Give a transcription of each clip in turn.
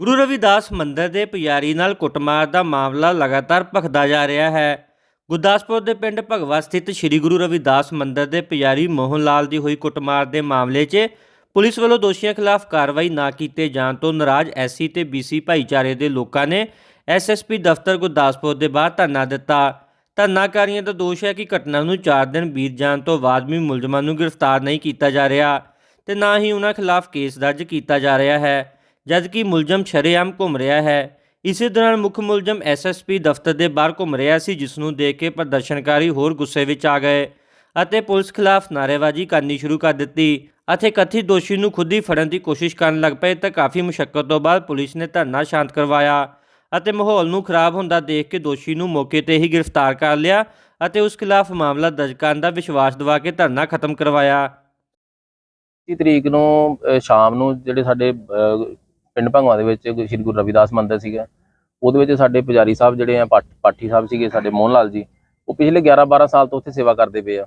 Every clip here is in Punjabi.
ਗੁਰੂ ਰਵਿਦਾਸ ਮੰਦਰ ਦੇ ਪੁਜਾਰੀ ਨਾਲ ਕੁੱਟਮਾਰ ਦਾ ਮਾਮਲਾ ਲਗਾਤਾਰ ਭਖਦਾ ਜਾ ਰਿਹਾ ਹੈ। ਗੁਰਦਾਸਪੁਰ ਦੇ ਪਿੰਡ ਭਗਵਾ ਸਥਿਤ ਸ੍ਰੀ ਗੁਰੂ ਰਵਿਦਾਸ ਮੰਦਰ ਦੇ ਪੁਜਾਰੀ ਮੋਹਨ ਲਾਲ ਦੀ ਹੋਈ ਕੁੱਟਮਾਰ ਦੇ ਮਾਮਲੇ 'ਚ ਪੁਲਿਸ ਵੱਲੋਂ ਦੋਸ਼ੀਆਂ ਖਿਲਾਫ ਕਾਰਵਾਈ ਨਾ ਕੀਤੇ ਜਾਣ ਤੋਂ ਨਾਰਾਜ਼ ਐਸਸੀ ਤੇ ਬੀਸੀ ਭਾਈਚਾਰੇ ਦੇ ਲੋਕਾਂ ਨੇ ਐਸਐਸਪੀ ਦਫ਼ਤਰ ਗੁਰਦਾਸਪੁਰ ਦੇ ਬਾਹਰ ਧਰਨਾ ਦਿੱਤਾ। ਧਰਨਾਕਾਰੀਆਂ ਦਾ ਦੋਸ਼ ਹੈ ਕਿ ਘਟਨਾ ਨੂੰ 4 ਦਿਨ ਬੀਤ ਜਾਣ ਤੋਂ ਬਾਅਦ ਵੀ ਮੁਲਜ਼ਮਾਂ ਨੂੰ ਗ੍ਰਿਫਤਾਰ ਨਹੀਂ ਕੀਤਾ ਜਾ ਰਿਹਾ ਤੇ ਨਾ ਹੀ ਉਹਨਾਂ ਖਿਲਾਫ ਕੇਸ ਦਰਜ ਕੀਤਾ ਜਾ ਰਿਹਾ ਹੈ। ਜਦਕਿ ਮੁਲਜ਼ਮ ਸ਼ਰੇਆਮ ਘੁੰਮ ਰਿਹਾ ਹੈ। ਇਸੇ ਦੌਰਾਨ ਮੁੱਖ ਮੁਲਜ਼ਮ ਐਸਐਸਪੀ ਦਫ਼ਤਰ ਦੇ ਬਾਹਰ ਘੁੰਮ ਰਿਹਾ ਸੀ ਜਿਸ ਨੂੰ ਦੇਖ ਕੇ ਪ੍ਰਦਰਸ਼ਨਕਾਰੀ ਹੋਰ ਗੁੱਸੇ ਵਿੱਚ ਆ ਗਏ ਅਤੇ ਪੁਲਿਸ ਖਿਲਾਫ ਨਾਅਰੇਬਾਜ਼ੀ ਕਰਨੀ ਸ਼ੁਰੂ ਕਰ ਦਿੱਤੀ ਅਤੇ ਕਥਿਤ ਦੋਸ਼ੀ ਨੂੰ ਖੁਦ ਹੀ ਫੜਨ ਦੀ ਕੋਸ਼ਿਸ਼ ਕਰਨ ਲੱਗ ਪਏ ਤਾਂ ਕਾਫੀ ਮੁਸ਼ਕਲ ਤੋਂ ਬਾਅਦ ਪੁਲਿਸ ਨੇ ਧਰਨਾ ਸ਼ਾਂਤ ਕਰਵਾਇਆ ਅਤੇ ਮਾਹੌਲ ਨੂੰ ਖਰਾਬ ਹੁੰਦਾ ਦੇਖ ਕੇ ਦੋਸ਼ੀ ਨੂੰ ਮੌਕੇ ਤੇ ਹੀ ਗ੍ਰਿਫਤਾਰ ਕਰ ਲਿਆ ਅਤੇ ਉਸ ਖਿਲਾਫ ਮਾਮਲਾ ਦਰਜ ਕਰਨ ਦਾ ਵਿਸ਼ਵਾਸ ਦਿਵਾ ਕੇ ਧਰਨਾ ਖਤਮ ਕਰਵਾਇਆ। 30 ਤਰੀਕ ਨੂੰ ਅਹ ਸ਼ਾਮ ਨੂੰ ਜਿਹੜੇ ਸਾਡੇ ਅਹ, ਪਿੰਡ ਭੰਗਵਾ ਦੇ ਵਿੱਚ ਸ਼੍ਰੀ ਗੁਰੂ ਰਵਿਦਾਸ ਮੰਦਿਰ ਸੀਗਾ। ਉਹਦੇ ਵਿੱਚ ਸਾਡੇ ਪੁਜਾਰੀ ਸਾਹਿਬ ਜਿਹੜੇ ਆ ਪਾਠ- ਪਾਠੀ ਸਾਹਿਬ ਸੀਗੇ, ਸਾਡੇ ਮੋਹਨ ਲਾਲ ਜੀ, ਉਹ ਪਿਛਲੇ 11 12 ਸਾਲ ਤੋਂ ਉੱਥੇ ਸੇਵਾ ਕਰਦੇ ਪਏ ਆ।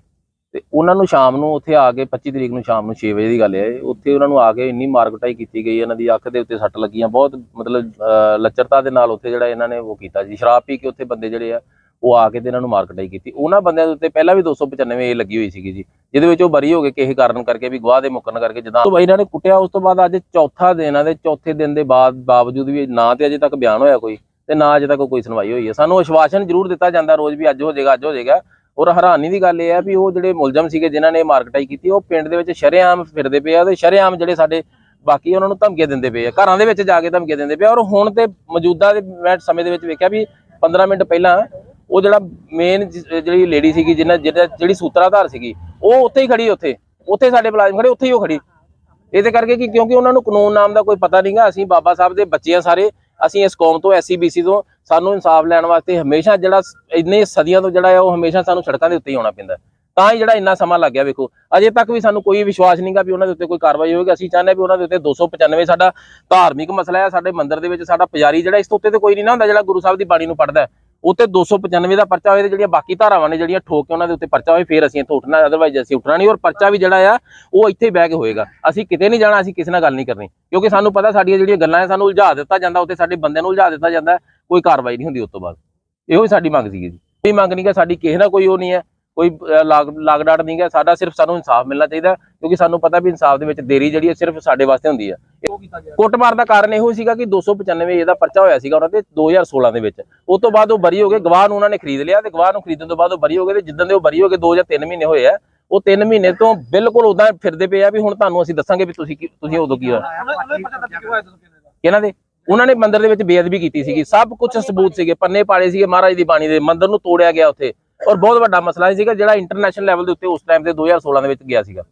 ਤੇ ਉਹਨਾਂ ਨੂੰ ਸ਼ਾਮ ਨੂੰ ਉੱਥੇ ਆ ਕੇ 25 ਤਰੀਕ ਨੂੰ ਸ਼ਾਮ ਨੂੰ 6 ਵਜੇ ਦੀ ਗੱਲ ਹੈ ਉੱਥੇ ਉਹਨਾਂ ਨੂੰ ਆ ਕੇ ਇੰਨੀ ਮਾਰ ਕੁਟਾਈ ਕੀਤੀ ਗਈ, ਇਹਨਾਂ ਦੀ ਅੱਖ ਦੇ ਉੱਤੇ ਸੱਟ ਲੱਗੀਆਂ। ਬਹੁਤ ਮਤਲਬ ਲੱਚਰਤਾ ਦੇ ਨਾਲ ਉੱਥੇ ਜਿਹੜਾ ਇਹਨਾਂ ਨੇ ਉਹ ਕੀਤਾ ਜੀ। ਸ਼ਰਾਬ ਪੀ ਕੇ ਉੱਥੇ ਬੰਦੇ ਜਿਹੜੇ ਆ ਉਹ ਆ ਕੇ ਤੇ ਇਹਨਾਂ ਨੂੰ ਮਾਰ ਕੁਟਾਈ ਕੀਤੀ। ਉਹਨਾਂ ਬੰਦਿਆਂ ਦੇ ਉੱਤੇ ਪਹਿਲਾਂ ਵੀ 295 ਏ ਲੱਗੀ ਹੋਈ ਸੀਗੀ ਜੀ, ਜਿਹਦੇ ਵਿੱਚ ਉਹ ਬਰੀ ਹੋ ਗਏ ਕਿਸੇ ਕਾਰਨ ਕਰਕੇ ਵੀ ਗਵਾਹ ਦੇ ਮੁੱਕਣ ਕਰਕੇ ਜਦੋਂ ਤੋਂ ਇਹਨਾਂ ਨੇ ਕੁੱਟਿਆ, ਉਸ ਤੋਂ ਬਾਅਦ ਅੱਜ ਚੌਥਾ ਦਿਨ ਆ ਤੇ ਚੌਥੇ ਦਿਨ ਦੇ ਬਾਅਦ ਬਾਵਜੂਦ ਵੀ ਨਾ ਤੇ ਅਜੇ ਤੱਕ ਬਿਆਨ ਹੋਇਆ ਕੋਈ, ਤੇ ਨਾ ਅਜੇ ਤੱਕ ਕੋਈ ਸੁਣਵਾਈ ਹੋਈ ਹੈ। ਸਾਨੂੰ ਅਸ਼ਵਾਸਨ ਜ਼ਰੂਰ ਦਿੱਤਾ ਜਾਂਦਾ, ਰੋਜ਼ ਵੀ ਅੱਜ ਹੋ ਜਾਏਗਾ, ਅੱਜ ਹੋ ਜਾਏਗਾ। ਔਰ ਹੈਰਾਨੀ ਦੀ ਗੱਲ ਇਹ ਹੈ ਵੀ ਉਹ ਜਿਹੜੇ ਮੁਲਜ਼ਮ ਸੀਗੇ ਜਿਨ੍ਹਾਂ ਨੇ ਮਾਰਕਟਾਈ ਕੀਤੀ, ਉਹ ਪਿੰਡ ਦੇ ਵਿੱਚ ਸ਼ਰੇਆਮ ਫਿਰਦੇ ਪਏ ਆ ਤੇ ਸ਼ਰੇਆਮ ਜਿਹੜੇ ਸਾਡੇ ਬਾਕੀ ਉਹਨਾਂ ਨੂੰ ਧਮਕੀਆਂ ਦਿੰਦੇ ਪਏ ਆ। ਘਰਾਂ ਦੇ ਵਿੱਚ ਜਾ ਕੇ ਧਮਕੀਆਂ ਦਿੰਦੇ ਪਏ ਔਰ ਹੁਣ ਤੇ ਮੌਜੂਦਾ ਦੇ ਮੈਂ ਸਮੇਂ ਦੇ ਵਿੱਚ ਵੇਖਿਆ ਵੀ 15 ਮਿੰਟ ਪਹਿਲਾਂ ਉਹ ਜਿਹੜਾ ਮੇਨ ਜਿਹੜੀ ਲੇਡੀ ਸੀਗੀ, ਜਿਹਨਾਂ ਜਿਹੜਾ ਜਿਹੜੀ ਸੂਤਰਾਧਾਰ ਸੀਗੀ, ਉਹ ਉੱਥੇ ਹੀ ਖੜੀ ਉੱਥੇ। ਉੱਥੇ ਸਾਡੇ ਮੁਲਾਜ਼ਮ ਖੜੇ, ਉੱਥੇ ਹੀ ਉਹ ਖੜੀ। ਇਹਦੇ ਕਰਕੇ ਕਿ ਕਿਉਂਕਿ ਉਹਨਾਂ ਨੂੰ ਕਾਨੂੰਨ ਨਾਮ ਦਾ ਕੋਈ ਪਤਾ ਨਹੀਂਗਾ, ਅਸੀਂ ਬਾਬਾ ਸਾਹਿਬ ਦੇ ਬੱਚੇ ਆ ਸਾਰੇ, ਅਸੀਂ ਇਸ ਕੌਮ ਤੋਂ ਐਸਸੀਬੀਸੀ ਤੋਂ, ਸਾਨੂੰ ਇਨਸਾਫ ਲੈਣ ਵਾਸਤੇ ਹਮੇਸ਼ਾ ਜਿਹੜਾ ਇੰਨੇ ਸਦੀਆਂ ਤੋਂ ਜਿਹੜਾ ਹੈ ਉਹ ਹਮੇਸ਼ਾ ਸਾਨੂੰ ਸੜਕਾਂ ਦੇ ਉੱਤੇ ਹੀ ਆਉਣਾ ਪੈਂਦਾ। ਤਾਂ ਹੀ ਜਿਹੜਾ ਇੰਨਾ ਸਮਾਂ ਲੱਗ ਗਿਆ, ਵੇਖੋ। ਅਜੇ ਤੱਕ ਵੀ ਸਾਨੂੰ ਕੋਈ ਵਿਸ਼ਵਾਸ ਨਹੀਂਗਾ ਵੀ ਉਹਨਾਂ ਦੇ ਉੱਤੇ ਕੋਈ ਕਾਰਵਾਈ ਹੋਵੇਗੀ ਅਸੀਂ ਚਾਹੁੰਦੇ ਹਾਂ ਵੀ ਉਹਨਾਂ ਦੇ ਉੱਤੇ 295 ਸਾਡਾ ਧਾਰਮਿਕ ਮਸਲਾ ਹੈ ਸਾਡੇ ਮੰਦਿਰ ਦੇ ਵਿੱਚ ਸਾਡਾ ਪੁਜਾਰੀ ਜਿਹੜਾ, ਇਸ ਤੋਂ ਉੱਤੇ ਤੇ ਕੋਈ ਨਹੀਂ ਨਾ ਹੁੰਦਾ ਜਿਹੜਾ ਗੁਰੂ ਸਾਹਿਬ ਦੀ ਬਾਣੀ ਨੂੰ ਪੜ੍ਹਦਾ। ਹੈ। ਉੱਤੇ 295 ਦਾ ਪਰਚਾ ਹੋਏ ਤੇ ਜਿਹੜੀਆਂ ਬਾਕੀ ਧਾਰਾਵਾਂ ਨੇ ਜਿਹੜੀਆਂ ਠੋਕ ਕੇ ਉਹਨਾਂ ਦੇ ਉੱਤੇ ਪਰਚਾ ਹੋਏ, ਫੇਰ ਅਸੀਂ ਇੱਥੋਂ ਉੱਠਣਾ ਅਦਰਵਾਈਜ਼ ਅਸੀਂ ਉੱਠਣਾ ਨਹੀਂ। ਔਰ ਪਰਚਾ ਵੀ ਜਿਹੜਾ ਆ, ਉਹ ਇੱਥੇ ਹੀ ਬਹਿ ਕੇ ਹੋਏਗਾ। ਅਸੀਂ ਕਿਤੇ ਨਹੀਂ ਜਾਣਾ, ਅਸੀਂ ਕਿਸੇ ਨਾਲ ਗੱਲ ਨਹੀਂ ਕਰਨੀ। ਕਿਉਂਕਿ ਸਾਨੂੰ ਪਤਾ ਸਾਡੀਆਂ ਜਿਹੜੀਆਂ ਗੱਲਾਂ ਹੈ ਸਾਨੂੰ ਉਲਝਾ ਦਿੱਤਾ ਜਾਂਦਾ ਉੱਤੇ ਸਾਡੇ ਬੰਦਿਆਂ ਨੂੰ ਉਲਝਾ ਦਿੱਤਾ ਜਾਂਦਾ, ਕੋਈ ਕਾਰਵਾਈ ਨਹੀਂ ਹੁੰਦੀ ਉਸ ਤੋਂ ਬਾਅਦ। ਇਹੋ ਹੀ ਸਾਡੀ ਮੰਗ ਸੀਗੀ ਜੀ। ਇਹ ਮੰਗ ਨਹੀਂ ਕਿ ਸਾਡੀ ਕਿਸੇ ਨਾਲ ਕੋਈ ਉਹ ਨਹੀਂ ਹੈ। ਕੋਈ ਲਾਗ ਲਾਗ ਡਾਟ ਨਹੀਂ ਹੈ ਸਾਡਾ ਸਿਰਫ ਸਾਨੂੰ ਇਨਸਾਫ ਮਿਲਣਾ ਚਾਹੀਦਾ ਕਿਉਂਕਿ ਸਾਨੂੰ ਪਤਾ ਵੀ ਇਨਸਾਫ ਦੇ ਵਿੱਚ ਦੇਰੀ ਜਿਹੜੀ ਹੈ ਸਿਰਫ ਸਾਡੇ ਵਾਸਤੇ ਹੁੰਦੀ ਹੈ। ਕੁੱਟਮਾਰ ਦਾ ਕਾਰਨ ਇਹੋ ਸੀਗਾ ਕਿ 295 ਇਹਦਾ ਪਰਚਾ ਹੋਇਆ ਸੀਗਾ ਉਹਨਾਂ ਤੇ 2016 ਦੇ ਵਿੱਚ। ਉਸ ਤੋਂ ਬਾਅਦ ਉਹ ਬਰੀ ਹੋ ਗਏ ਗਵਾਹ ਨੂੰ ਉਹਨਾਂ ਨੇ ਖਰੀਦ ਲਿਆ ਤੇ ਗਵਾਹ ਨੂੰ ਖਰੀਦਣ ਤੋਂ ਬਾਅਦ ਉਹ ਬਰੀ ਹੋ ਗਏ ਤੇ ਜਿੱਦਾਂ ਦੇ ਉਹ ਬਰੀ ਹੋ ਗਏ 2 ਜਾਂ 3 ਮਹੀਨੇ ਹੋਏ ਆ। ਉਹ 3 ਮਹੀਨੇ ਤੋਂ ਬਿਲਕੁਲ ਉਦਾਂ ਫਿਰਦੇ ਪਏ ਆ ਵੀ ਹੁਣ ਤੁਹਾਨੂੰ ਅਸੀਂ ਦੱਸਾਂਗੇ ਵੀ ਤੁਸੀਂ ਕੀ ਤੁਸੀਂ ਉਦੋਂ ਕੀ ਹੋਇਆ। ਕਿਹਨਾਂ ਦੇ। ਉਹਨਾਂ ਨੇ ਮੰਦਿਰ ਦੇ ਵਿੱਚ ਬੇਅਦਬੀ ਕੀਤੀ ਸੀਗੀ। ਸਭ ਕੁਝ ਸਬੂਤ ਸੀਗੇ ਪੰਨੇ ਪਾੜੇ ਸੀਗੇ ਮਹਾਰਾਜ ਦੀ ਬਾਣੀ ਦੇ। ਮੰਦਿਰ ਨੂੰ ਤੋੜਿਆ ਗਿਆ ਉੱਥੇ। ਔਰ ਬਹੁਤ ਵੱਡਾ ਮਸਲਾ ਇਹ ਸੀਗਾ ਜਿਹੜਾ ਇੰਟਰਨੈਸ਼ਨਲ ਲੈਵਲ ਦੇ ਉੱਤੇ ਉਸ ਟਾਈਮ ਤੇ 2016 ਦੇ ਵਿੱਚ ਗਿਆ ਸੀਗਾ।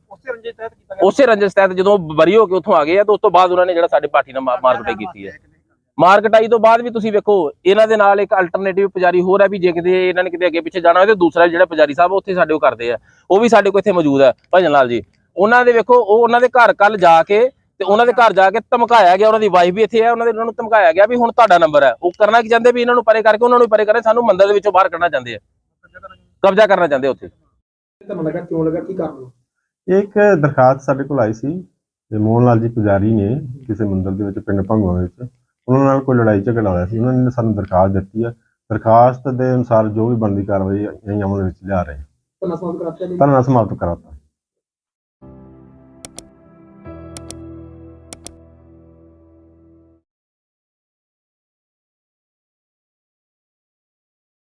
ਉਸੇ ਰੰਜਿਸ਼ ਤਹਿਤ ਜਦੋਂ ਬਰੀ ਹੋ ਕੇ ਉੱਥੋਂ ਆ ਗਏ ਆ ਤਾਂ ਉਸ ਤੋਂ ਬਾਅਦ ਉਹਨਾਂ ਨੇ ਜਿਹੜਾ ਸਾਡੇ ਪਾਰਟੀ ਨਾਲ ਮਾਰਕਟਾਈ ਕੀਤੀ ਹੈ। ਮਾਰਕਟਾਈ ਤੋਂ ਬਾਅਦ ਵੀ ਤੁਸੀਂ ਵੇਖੋ ਇਹਨਾਂ ਦੇ ਨਾਲ ਇੱਕ ਅਲਟਰਨੇਟਿਵ ਪੁਜਾਰੀ ਹੋਰ ਹੈ ਵੀ ਜੇ ਕਿਤੇ ਇਹਨਾਂ ਨੇ ਕਿਤੇ ਅੱਗੇ ਪਿੱਛੇ ਜਾਣਾ ਹੋਵੇ ਤੇ ਦੂਸਰਾ ਜਿਹੜਾ ਪੁਜਾਰੀ ਸਾਹਿਬ ਉੱਥੇ ਸਾਡੇ ਉਹ ਕਰਦੇ ਆ। ਉਹ ਵੀ ਸਾਡੇ ਕੋਲ ਇੱਥੇ ਮੌਜੂਦ ਹੈ ਭਜਨ ਲਾਲ ਜੀ। ਉਹਨਾਂ ਦੇ ਵੇਖੋ ਉਹ ਉਹਨਾਂ ਦੇ ਘਰ ਕੱਲ ਜਾ ਕੇ ਤੇ ਉਹਨਾਂ ਦੇ ਘਰ ਜਾ ਕੇ ਧਮਕਾਇਆ ਗਿਆ ਉਹਨਾਂ ਦੀ ਵਾਈਫ ਵੀ ਇੱਥੇ ਹੈ ਉਹਨਾਂ ਦੇ ਉਹਨਾਂ ਨੂੰ ਧਮਕਾਇਆ ਗਿਆ ਵੀ ਹੁਣ ਤੁਹਾਡਾ ਨੰਬਰ ਹੈ। ਉਹ ਕਰਨਾ ਕੀ ਚਾਹੁੰਦੇ ਵੀ ਇਹਨਾਂ ਨੂੰ ਪਰੇ ਕਰਕੇ ਉਹਨਾਂ ਨੂੰ ਪਰੇ ਕਰੇ ਸਾਨੂੰ ਮੰਦਰ ਦੇ ਵਿੱਚੋਂ ਬਾਹਰ ਕੱਢਣਾ ਚਾਹੁੰਦੇ ਆ। ਕਬਜ਼ਾ ਕਰਨਾ ਚਾਹੁੰਦੇ ਉੱਥੇ? ਤੁਹਾਨੂੰ ਲੱਗਾ ਕਿਉਂ ਲੱਗਾ ਕੀ ਕਾਰਨ ਇੱਕ ਦਰਖਾਸਤ ਸਾਡੇ ਕੋਲ ਆਈ ਸੀ ਤੇ ਮੋਹਨ ਲਾਲ ਜੀ ਪੁਜਾਰੀ ਨੇ ਕਿਸੇ ਮੰਦਿਰ ਦੇ ਵਿੱਚ ਪਿੰਡ ਭੰਗਵਾ ਵਿੱਚ ਉਹਨਾਂ ਨਾਲ ਕੋਈ ਲੜਾਈ ਝਗੜਾ ਹੋਇਆ ਸੀ। ਉਹਨਾਂ ਨੇ ਸਾਨੂੰ ਦਰਖਾਸਤ ਦਿੱਤੀ ਹੈ ਦਰਖਾਸਤ ਦੇ ਅਨੁਸਾਰ ਜੋ ਵੀ ਬਣਦੀ ਕਾਰਵਾਈ ਅਸੀਂ ਅਮਲ ਵਿੱਚ ਲਿਆ ਰਹੇ ਹਾਂ। ਧਰਨਾ ਸਮਾਪਤ ਕਰਾਤਾ।